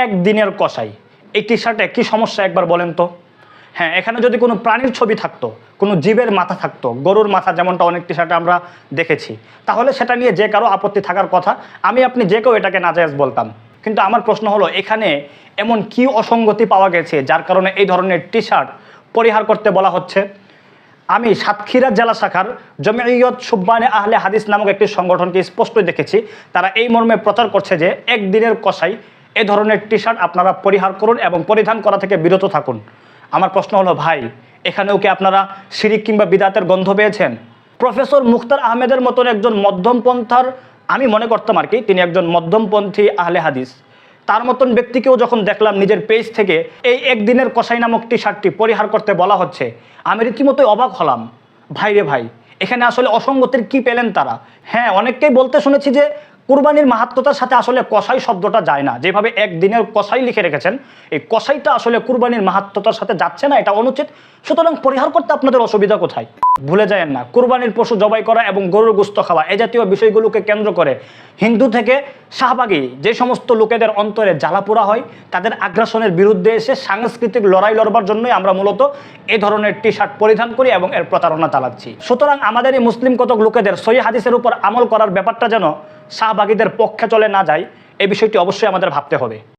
একদিনের কষাই এই টি শার্টে কী সমস্যা একবার বলেন তো? হ্যাঁ এখানে যদি কোনো প্রাণীর ছবি থাকতো, কোনো জীবের মাথা থাকতো, গরুর মাথা যেমনটা অনেক টি শার্টে আমরা দেখেছি, তাহলে সেটা নিয়ে যে কারও আপত্তি থাকার কথা, আমি আপনি যে কেউ এটাকে নাজায়েজ বলতাম। কিন্তু আমার প্রশ্ন হলো, এখানে এমন কি অসঙ্গতি পাওয়া গেছে যার কারণে এই ধরনের টি শার্ট পরিহার করতে বলা হচ্ছে? আমি সাতক্ষীরা জেলা শাখার জমিয়ত সুব্বানে আহলে হাদিস নামক একটি সংগঠনকে স্পষ্ট দেখেছি। তারা এই মর্মে প্রচার করছে যে, একদিনের কষাই এ ধরনের টি শার্ট আপনারা পরিহার করুন এবং পরিধান করা থেকে বিরত থাকুন। আমার প্রশ্ন হলো, ভাই, এখানেও কি আপনারা শিরিক কিংবা বিদাতের গন্ধ পেয়েছেন? প্রফেসর মুখতার আহমেদের মতন একজন মধ্যমপন্থার আমি মনে করতাম আর কি, তিনি একজন মধ্যমপন্থী আহলে হাদিস। তার মতন ব্যক্তিকেও যখন দেখলাম নিজের পেজ থেকে, এই একদিনের কষাই নামক টি শার্টটি পরিহার করতে বলা হচ্ছে, আমি রীতিমতোই অবাক হলাম। ভাই রে ভাই, এখানে আসলে অসঙ্গতির কি পেলেন তারা? হ্যাঁ অনেককেই বলতে শুনেছি যে কুরবানির মাহাত্মতার সাথে আসলে কসাই শব্দটা যায় না। যেভাবে একদিনের কসাই লিখে রেখেছেন, এই কসাইটা আসলে কুরবানির মাহাত্মতার সাথে যাচ্ছে না, এটা অনুচিত। সুতরাং পরিহার করতে আপনাদের অসুবিধা কোথায়? ভুলে যায়েন না, কুরবানির পশু জবাই করা এবং গরুর গুস্ত খাওয়া, এ জাতীয় বিষয়গুলোকে কেন্দ্র করে হিন্দু থেকে শাহবাগী যে সমস্ত লোকেদের অন্তরে জ্বালা জ্বালাপোড়া হয়, তাদের আগ্রাসনের বিরুদ্ধে এসে সাংস্কৃতিক লড়াই লড়বার জন্যই আমরা মূলত এ ধরনের টি শার্ট পরিধান করি এবং এর প্রতারণা চালাচ্ছি। সুতরাং আমাদের এই মুসলিম কতক লোকেদের সহি হাদিসের উপর আমল করার ব্যাপারটা যেন শাহবাগীদের পক্ষে চলে না যায় এই বিষয়টি অবশ্যই আমাদের ভাবতে হবে।